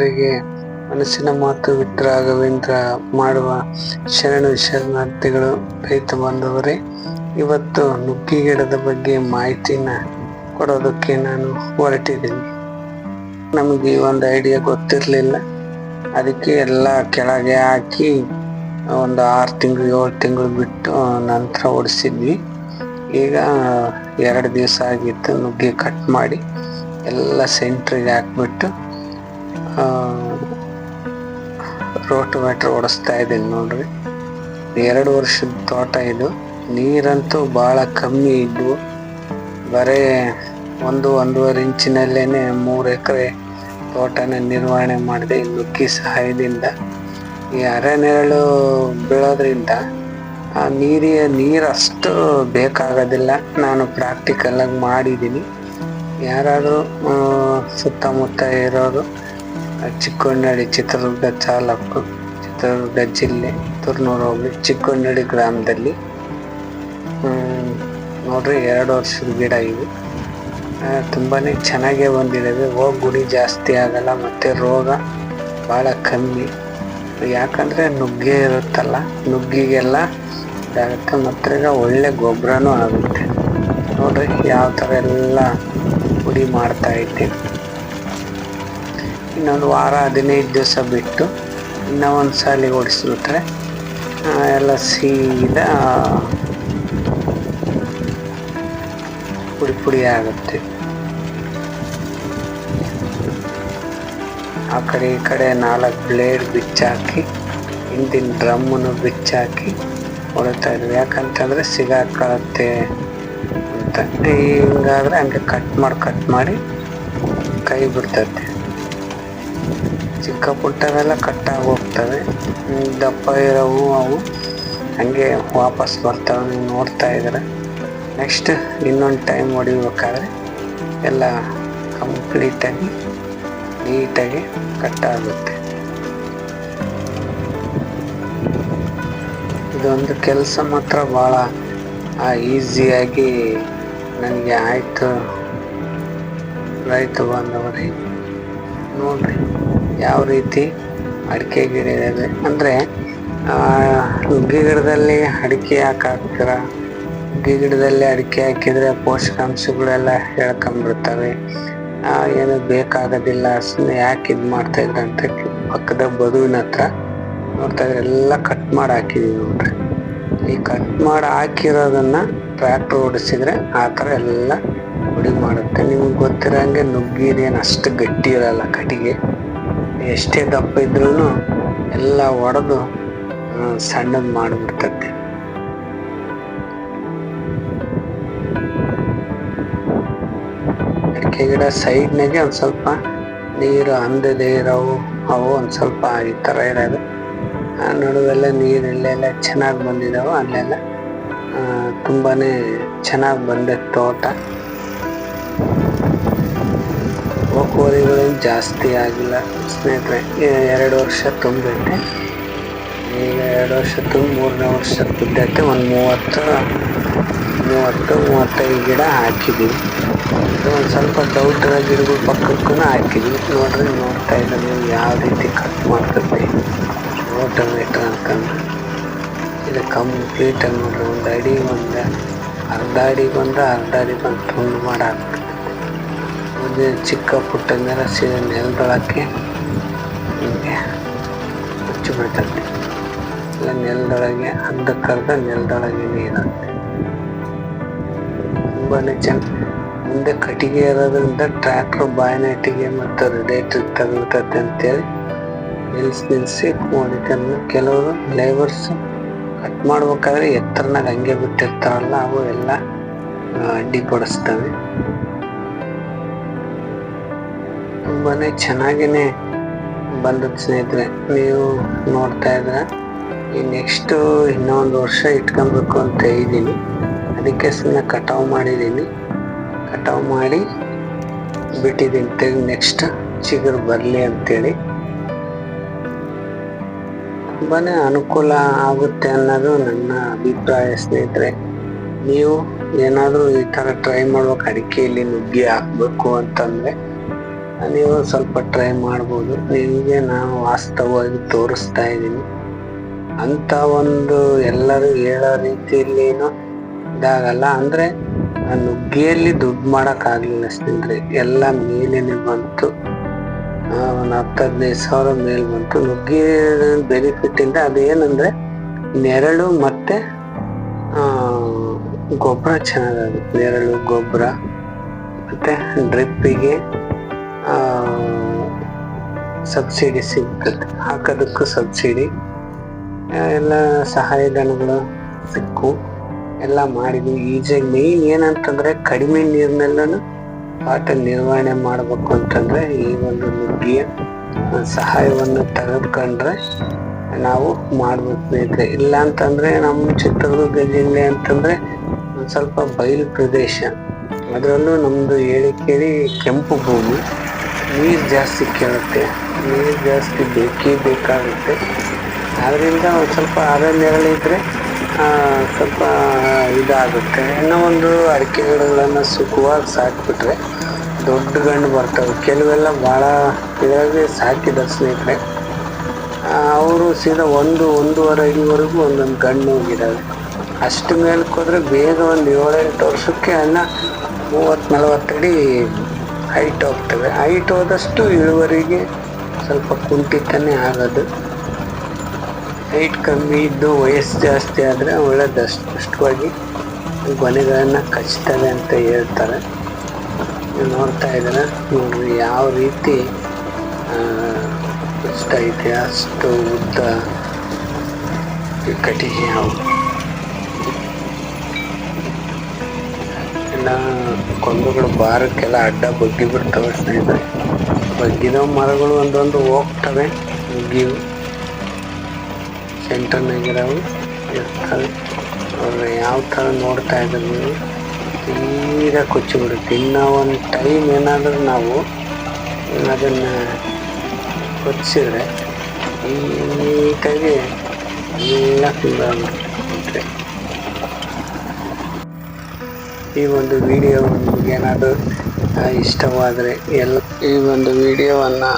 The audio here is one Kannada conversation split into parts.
ರೈತ ಮನಸ್ಸಿನ ಮಾತು ಮಿತ್ರ ರಾಘವೇಂದ್ರ ಮಾಡುವ ಶರಣು ಶರಣಾರ್ಥಿಗಳು ರೈತ ಬಾಂಧವರೇ, ಇವತ್ತು ನುಗ್ಗಿ ಗಿಡದ ಬಗ್ಗೆ ಮಾಹಿತಿನ ಕೊಡೋದಕ್ಕೆ ನಾನು ಹೊರಟಿದ್ದೀನಿ. ನಮಗೆ ಒಂದು ಐಡಿಯಾ ಗೊತ್ತಿರಲಿಲ್ಲ. ಅದಕ್ಕೆ ಎಲ್ಲ ಕೆಳಗೆ ಹಾಕಿ ಒಂದು ಆರು ತಿಂಗಳು, ಏಳು ತಿಂಗಳು ಬಿಟ್ಟು ನಂತರ ಓಡಿಸಿದ್ವಿ. ಈಗ ಎರಡು ದಿವಸ ಆಗಿತ್ತು ನುಗ್ಗೆ ಕಟ್ ಮಾಡಿ ಎಲ್ಲ ಸೆಂಟ್ರಿಗೆ ಹಾಕ್ಬಿಟ್ಟು ರೋಟೋವೇಟ್ರ್ ಓಡಿಸ್ತಾ ಇದ್ದೀನಿ ನೋಡ್ರಿ. ಎರಡು ವರ್ಷದ ತೋಟ ಇದು. ನೀರಂತೂ ಭಾಳ ಕಮ್ಮಿ ಇದ್ವು ಬರೀ ಒಂದು ಒಂದೂವರೆ ಇಂಚಿನಲ್ಲೇ ಮೂರು ಎಕರೆ ತೋಟನ ನಿರ್ವಹಣೆ ಮಾಡಿದೆ ನುಗ್ಗಿ ಸಹಾಯದಿಂದ. ಈ ಅರೆ ನೆರಳು ಬೀಳೋದ್ರಿಂದ ಆ ನೀರಿಯ ನೀರು ಅಷ್ಟು ಬೇಕಾಗೋದಿಲ್ಲ. ನಾನು ಪ್ರಾಕ್ಟಿಕಲ್ ಆಗಿ ಮಾಡಿದ್ದೀನಿ. ಯಾರಾದರೂ ಸುತ್ತಮುತ್ತ ಇರೋರು ಚಿಕ್ಕೋನಹಳ್ಳಿ ಚಿತ್ರದುರ್ಗ ಚಾಲಕು ಚಿತ್ರದುರ್ಗ ಜಿಲ್ಲೆ ತುರ್ನೂರು ಹೋಗಿ ಚಿಕ್ಕೋನಹಳ್ಳಿ ಗ್ರಾಮದಲ್ಲಿ ನೋಡ್ರಿ ಎರಡು ವರ್ಷದ ಗಿಡ ಇವು. ತುಂಬಾ ಚೆನ್ನಾಗೇ ಬಂದಿದ್ದಾವೆ. ಹೋಗಿ ಗುಡಿ ಜಾಸ್ತಿ ಆಗಲ್ಲ, ಮತ್ತೆ ರೋಗ ಭಾಳ ಕಮ್ಮಿ. ಯಾಕಂದ್ರೆ ನುಗ್ಗೆ ಇರುತ್ತಲ್ಲ, ನುಗ್ಗಿಗೆಲ್ಲ ಇದಾಗುತ್ತೆ ಮತ್ತೆ ಒಳ್ಳೆ ಗೊಬ್ಬರನೂ ಆಗುತ್ತೆ. ನೋಡ್ರಿ ಯಾವ ಥರ ಎಲ್ಲ ಪುಡಿ ಮಾಡ್ತಾ ಇದ್ದೆ ಇನ್ನೊಂದು ವಾರ, ಹದಿನೈದು ದಿವಸ ಬಿಟ್ಟು ಇನ್ನೂ ಒಂದು ಸಾಲಿ ಓಡಿಸ್ಬಿಟ್ರೆ ಎಲ್ಲ ಸೀದಾ ಪುಡಿ ಪುಡಿ ಆಗುತ್ತೆ. ಆ ಕಡೆ ಈ ಕಡೆ ನಾಲ್ಕು ಬ್ಲೇಡ್ ಬಿಚ್ಚಾಕಿ, ಹಿಂದಿನ ಡ್ರಮ್ಮನ್ನು ಬಿಚ್ಚಾಕಿ ಹೊಡಿತಾ ಇದ್ವಿ. ಯಾಕಂತಂದರೆ ಸಿಗಾಕೊಳ್ಳುತ್ತೆ ಅಂತ. ಹಿಂಗಾದ್ರೆ ಹಂಗೆ ಕಟ್ ಮಾಡಿ ಕಟ್ ಮಾಡಿ ಕೈ ಬಿಡ್ತೈತೆ. ಚಿಕ್ಕ ಪುಟ್ಟವೆಲ್ಲ ಕಟ್ಟಾಗಿ ಹೋಗ್ತವೆ ದಪ್ಪ ಇರೋವು ಅವು. ಹಂಗೆ ವಾಪಸ್ ಬರ್ತವೆ ನೀವು ನೋಡ್ತಾ ಇದ್ರೆ ನೆಕ್ಸ್ಟ್ ಇನ್ನೊಂದು ಟೈಮ್ ಹೊಡಿಬೇಕಾದ್ರೆ ಎಲ್ಲ ಕಂಪ್ಲೀಟಾಗಿ ನೀಟಾಗಿ ಕಟ್ಟಾಗುತ್ತೆ. ಇದೊಂದು ಕೆಲಸ ಮಾತ್ರ ಭಾಳ ಈಸಿಯಾಗಿ ನನಗೆ ಆಯಿತು. ರೈತ ಬಾಂಧವರೇ, ನೋಡ್ರಿ. ಯಾವ ರೀತಿ ಅಡಿಕೆ ಗಿಡ ಇದೆ ಅಂದರೆ ನುಗ್ಗೆ ಗಿಡದಲ್ಲಿ ಅಡಿಕೆ ಯಾಕೆ ಹಾಕ್ತೀರ ನುಗ್ಗೆ ಗಿಡದಲ್ಲಿ ಅಡಿಕೆ ಹಾಕಿದರೆ ಪೋಷಕಾಂಶಗಳೆಲ್ಲ ಹೇಳ್ಕೊಂಬಿಡ್ತವೆ ಆ, ಏನು ಬೇಕಾಗೋದಿಲ್ಲ ಸುಮ್ಮನೆ ಯಾಕೆ ಇದು ಮಾಡ್ತಾ ಇದ್ರ ಅಂತ ಪಕ್ಕದ ಬದುವಿನ ಹತ್ರ ನೋಡ್ತಾ ಎಲ್ಲ ಕಟ್ ಮಾಡಿ ಹಾಕಿದೀವಿ ನೋಡ್ರಿ. ಈ ಕಟ್ ಮಾಡಿ ಹಾಕಿರೋದನ್ನ ಟ್ರ್ಯಾಕ್ಟರ್ ಓಡಿಸಿದ್ರೆ ಆ ಥರ ಎಲ್ಲ ಪುಡಿ ಮಾಡುತ್ತೆ. ನಿಮ್ಗೆ ಗೊತ್ತಿರೋಂಗೆ ನುಗ್ಗಿದೇನು ಅಷ್ಟು ಗಟ್ಟಿ ಇರಲ್ಲ ಕಟ್ಟಿಗೆ. ಎಷ್ಟೇ ದಪ್ಪ ಇದ್ರೂ ಎಲ್ಲ ಒಡೆದು ಸಣ್ಣದು ಮಾಡಿಬಿಡ್ತದೆ ಅಡಿಕೆ ಗಿಡ ಸೈಡ್ನಾಗೆ ಒಂದು ಸ್ವಲ್ಪ ನೀರು ಅಂದದೆ ಇರೋವು ಅವು ಒಂದು ಸ್ವಲ್ಪ ಈ ಥರ ಇರೋದು. ಆ ನಡುವೆಲ್ಲ ನೀರೆಲ್ಲೆಲ್ಲ ಚೆನ್ನಾಗಿ ಬಂದಿದ್ದಾವೆ ಅಲ್ಲೆಲ್ಲ ಆ, ತುಂಬಾನೇ ಚೆನ್ನಾಗಿ ಬಂದಿತ್ತು ತೋಟ. ಜಾಸ್ತಿ ಆಗಿಲ್ಲ. ಸ್ನೇಹಿತರೆ ಎರಡು ವರ್ಷ ತುಂಬೈತೆ ಈಗ ಎರಡು ವರ್ಷ ತುಂಬ ಮೂರನೇ ವರ್ಷ ಬಿದ್ದೈತೆ ಒಂದು ಮೂವತ್ತು ಮೂವತ್ತು, ಮೂವತ್ತೈದು ಗಿಡ ಹಾಕಿದ್ದೀವಿ ಇದು ಒಂದು ಸ್ವಲ್ಪ ಇರೋ ಗಿಡಗಳ ಪಕ್ಕಕ್ಕೂ ಹಾಕಿದ್ವಿ. ನೋಡಿರಿ, ನೋಡ್ತಾ ಇಲ್ಲ ನೀವು ಯಾವ ರೀತಿ ಕಟ್ ಮಾಡ್ತದೆ ರೋಟೋವೇಟ್ರ್ ಅಂತಂದು ಇದು ಕಂಪ್ಲೀಟ್ ನೋಡಿರಿ, ಒಂದು ಅಡಿ ಒಂದು ಅರ್ಧ ಅಡಿ ಅರ್ಧ ಅಡಿ ಬಂದು ತುಂಡು ಮಾಡಾಕ್ತದೆ ಒಂದು ಚಿಕ್ಕ ಪುಟ್ಟ ನೆಲ ಸೀದಾ ನೆಲದೊಳಕ್ಕೆ ಹಿಂಗೆ ಮುಚ್ಚಿಬಿಡ್ತದೆ ಇಲ್ಲ ನೆಲದೊಳಗೆ ಅರ್ಧಕ್ಕರ್ಧ ನೆಲದೊಳಗೆ ನೀರಾಗುತ್ತೆ ತುಂಬಾ ಚೆನ್ನ ಮುಂದೆ ಕಟ್ಟಿಗೆ ಇರೋದ್ರಿಂದ ಟ್ರ್ಯಾಕ್ಟರ್ ಬಾಯ್ನೆಟ್ಟಿಗೆ ಮತ್ತು ರೇಡಿಯೇಟರ್ ತಗಲ್ತತೆ ಅಂತೇಳಿ ನಿಲ್ಸಿ ನಿಲ್ಲಿಸಿ ಮಾಡಿದ್ದನ್ನು ಕೆಲವರು ಲೇಬರ್ಸ್ ಕಟ್ ಮಾಡ್ಬೇಕಾದ್ರೆ ಎತ್ತರನಾಗ ಹಂಗೆ ಬಿಟ್ಟಿರ್ತಾರಲ್ಲ, ಅವು ಎಲ್ಲ ಅಡ್ಡಿ ಅಡ್ಡಿಪಡಿಸ್ತವೆ ತುಂಬಾನೇ ಚೆನ್ನಾಗಿನೇ ಬಂದದ ಸ್ನೇಹಿತರೆ, ನೀವು ನೋಡ್ತಾ ಇದ್ರ. ಈ ನೆಕ್ಸ್ಟ್ ಇನ್ನೊಂದು ವರ್ಷ ಇಟ್ಕೊಬೇಕು ಅಂತ ಇದ್ದೀನಿ. ಅದಕ್ಕೆ ಸುಮ್ಮನೆ ಕಟಾವು ಮಾಡಿದ್ದೀನಿ. ಕಟಾವು ಮಾಡಿ ಬಿಟ್ಟಿದ್ದೀನಿ. ತೆಗೆದು ನೆಕ್ಸ್ಟ್ ಚಿಗುರು ಬರಲಿ ಅಂತೇಳಿ. ತುಂಬಾನೇ ಅನುಕೂಲ ಆಗುತ್ತೆ ಅನ್ನೋದು ನನ್ನ ಅಭಿಪ್ರಾಯ ಸ್ನೇಹಿತರೆ. ನೀವು ಏನಾದರೂ ಈ ಥರ ಟ್ರೈ ಮಾಡ್ಬೇಕು, ಅಡಿಕೆಯಲ್ಲಿ ನುಗ್ಗಿ ಹಾಕ್ಬೇಕು ಅಂತಂದ್ರೆ ನೀವು ಸ್ವಲ್ಪ ಟ್ರೈ ಮಾಡ್ಬೋದು. ನಿಮಗೆ ನಾನು ವಾಸ್ತವವಾಗಿ ತೋರಿಸ್ತಾ ಇದ್ದೀನಿ. ಅಂತ ಒಂದು ಎಲ್ಲರೂ ಹೇಳೋ ರೀತಿಯಲ್ಲೇನು ಇದಾಗಲ್ಲ. ಅಂದ್ರೆ ನುಗ್ಗಿಯಲ್ಲಿ ದುಡ್ಡು ಮಾಡೋಕ್ಕಾಗಲಿಲ್ಲ ಸ್ನೇಹಿತರೆ. ಎಲ್ಲ ಮೇಲೇನೆ ಬಂತು. ಒಂದು ಹತ್ತು ಹದಿನೈದು ಸಾವಿರ ಮೇಲೆ ಬಂತು. ನುಗ್ಗಿ ಬೆನಿಫಿಟ್ ಇಂದ ಅದೇನಂದ್ರೆ ನೆರಳು ಮತ್ತೆ ಗೊಬ್ಬರ ಚೆನ್ನಾಗಾಗುತ್ತೆ. ನೆರಳು, ಗೊಬ್ಬರ ಮತ್ತೆ ಡ್ರಿಪ್ಪಿಗೆ ಸಬ್ಸಿಡಿ ಸಿಗ್ತದೆ. ಹಾಕೋದಕ್ಕೂ ಸಬ್ಸಿಡಿ. ಎಲ್ಲ ಸಹಾಯಧನಗಳು ಸಿಕ್ಕು. ಎಲ್ಲ ಮಾಡಿದ್ವಿ. ಈಜಾಗಿ ಮೇನ್ ಏನಂತಂದ್ರೆ ಕಡಿಮೆ ನೀರ್ನೆಲ್ಲೂ ಪಾಠ ನಿರ್ವಹಣೆ ಮಾಡ್ಬೇಕು ಅಂತಂದ್ರೆ ಈ ಒಂದು ನುಗ್ಗಿಯ ಸಹಾಯವನ್ನು ತೆಗೆದುಕೊಂಡ್ರೆ ನಾವು ಮಾಡ್ಬೇಕು ಇಲ್ಲ ಅಂತಂದ್ರೆ ನಮ್ಮ ಚಿತ್ರದುರ್ಗ ಜಿಲ್ಲೆ ಅಂತಂದ್ರೆ ಸ್ವಲ್ಪ ಬಯಲು ಪ್ರದೇಶ. ಅದರಲ್ಲೂ ನಮ್ದು ಹೇಳಿ ಕೇಳಿ ಕೆಂಪು ಭೂಮಿ. ನೀರು ಜಾಸ್ತಿ ಕೇಳುತ್ತೆ. ನೀರು ಜಾಸ್ತಿ ಬೇಕೇ ಬೇಕಾಗುತ್ತೆ. ಆದ್ದರಿಂದ ಒಂದು ಸ್ವಲ್ಪ ಅರ ನೆರಳಿದ್ರೆ ಆ, ಸ್ವಲ್ಪ ಇದಾಗುತ್ತೆ. ಇನ್ನೂ ಒಂದು ಅಡಿಕೆ ಗಿಡಗಳನ್ನು ಸುಖವಾಗಿ ಸಾಕ್ಬಿಟ್ರೆ ದೊಡ್ಡ ಗಂಡು ಬರ್ತವೆ. ಕೆಲವೆಲ್ಲ ಭಾಳ ಇದರಾಗೆ ಸಾಕಿದ್ದಾರೆ ಸ್ನೇಹಿತರೆ. ಅವರು ಸೀದಾ ಒಂದು ಒಂದೂವರೆ ಅಡಿವರೆಗೂ ಒಂದೊಂದು ಗಂಡು ಹೋಗಿದ್ದಾವೆ ಅಷ್ಟು ಮೇಲಕ್ಕೆ ಹೋದರೆ ಬೇಗ ಒಂದು ಏಳೆಂಟು ವರ್ಷಕ್ಕೆ ಅನ್ನ ಮೂವತ್ತು ನಲವತ್ತು ಅಡಿ ಹೈಟ್ ಹೋಗ್ತವೆ. ಹೈಟ್ ಹೋದಷ್ಟು ಇಳುವರಿಗೆ ಸ್ವಲ್ಪ ಕುಂಠಿತನೇ ಆಗೋದು. ಹೈಟ್ ಕಮ್ಮಿ ಇದ್ದು ವಯಸ್ಸು ಜಾಸ್ತಿ ಆದರೆ ಒಳ್ಳೆ ದಷ್ಟವಾಗಿ ಗೊನೆಗಳನ್ನು ಕಚ್ತವೆ ಅಂತ ಹೇಳ್ತಾರೆ. ನೋಡ್ತಾ ಇದ್ದೀರ? ನೋಡ್ರಿ, ಯಾವ ರೀತಿ ಕಚ್ತಾ ಇದೆ. ಅಷ್ಟು ಉದ್ದ ಕಟ್ಟಿಗೆ. ಹಾವು ಎಲ್ಲ ಕೊಂಬೆಗಳು ಭಾರಕ್ಕೆಲ್ಲ ಅಡ್ಡ ಬಗ್ಗಿ ಬಿಡ್ತವೆ ಸ್ನೇಹಿತರೆ. ಬಗ್ಗಿದ ಮರಗಳು ಒಂದೊಂದು ಹೋಗ್ತವೆ ಮುಗಿವು ಸೆಂಟರ್ನಾಗಿರೋವು ಇರ್ತವೆ. ಅವ್ರು ಯಾವ ಥರ ನೋಡ್ತಾ ಇದ್ದಾರೆ ನೀವು ತೀರಾ ಕೊಚ್ಚಿ ಬಿಡುತ್ತೆ. ಇನ್ನು ಒಂದು ಟೈಮ್ ಏನಾದರೂ ನಾವು ಅದನ್ನು ಕೊಚ್ಚಿದ್ರೆ ನೀಟಾಗಿ ಎಲ್ಲ ತಿಂದಾಗ್ಬಿಡುತ್ತೆ ಈ ಒಂದು ವಿಡಿಯೋ ನಿಮಗೇನಾದರೂ ಇಷ್ಟವಾದರೆ ಎಲ್ಲ ಈ ಒಂದು ವಿಡಿಯೋವನ್ನು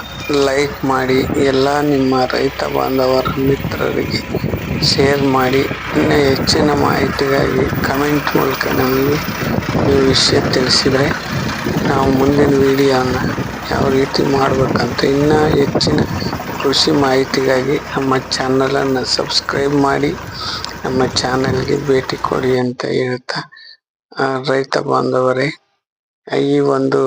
ಲೈಕ್ ಮಾಡಿ, ಎಲ್ಲ ನಿಮ್ಮ ರೈತ ಬಾಂಧವರ ಮಿತ್ರರಿಗೆ ಶೇರ್ ಮಾಡಿ, ಇನ್ನೂ ಹೆಚ್ಚಿನ ಮಾಹಿತಿಗಾಗಿ ಕಮೆಂಟ್ ಮೂಲಕ ನಮಗೆ ಈ ವಿಷಯ ತಿಳಿಸಿದರೆ ನಾವು ಮುಂದಿನ ವಿಡಿಯೋನ ಯಾವ ರೀತಿ ಮಾಡಬೇಕಂತ ಇನ್ನೂ ಹೆಚ್ಚಿನ ಕೃಷಿ ಮಾಹಿತಿಗಾಗಿ ನಮ್ಮ ಚಾನಲನ್ನು ಸಬ್ಸ್ಕ್ರೈಬ್ ಮಾಡಿ, ನಮ್ಮ ಚಾನಲ್ಗೆ ಭೇಟಿ ಕೊಡಿ ಅಂತ ಹೇಳ್ತಾ ಆ, ರೈತ ಬಾಂಧವರೇ ಈ ಒಂದು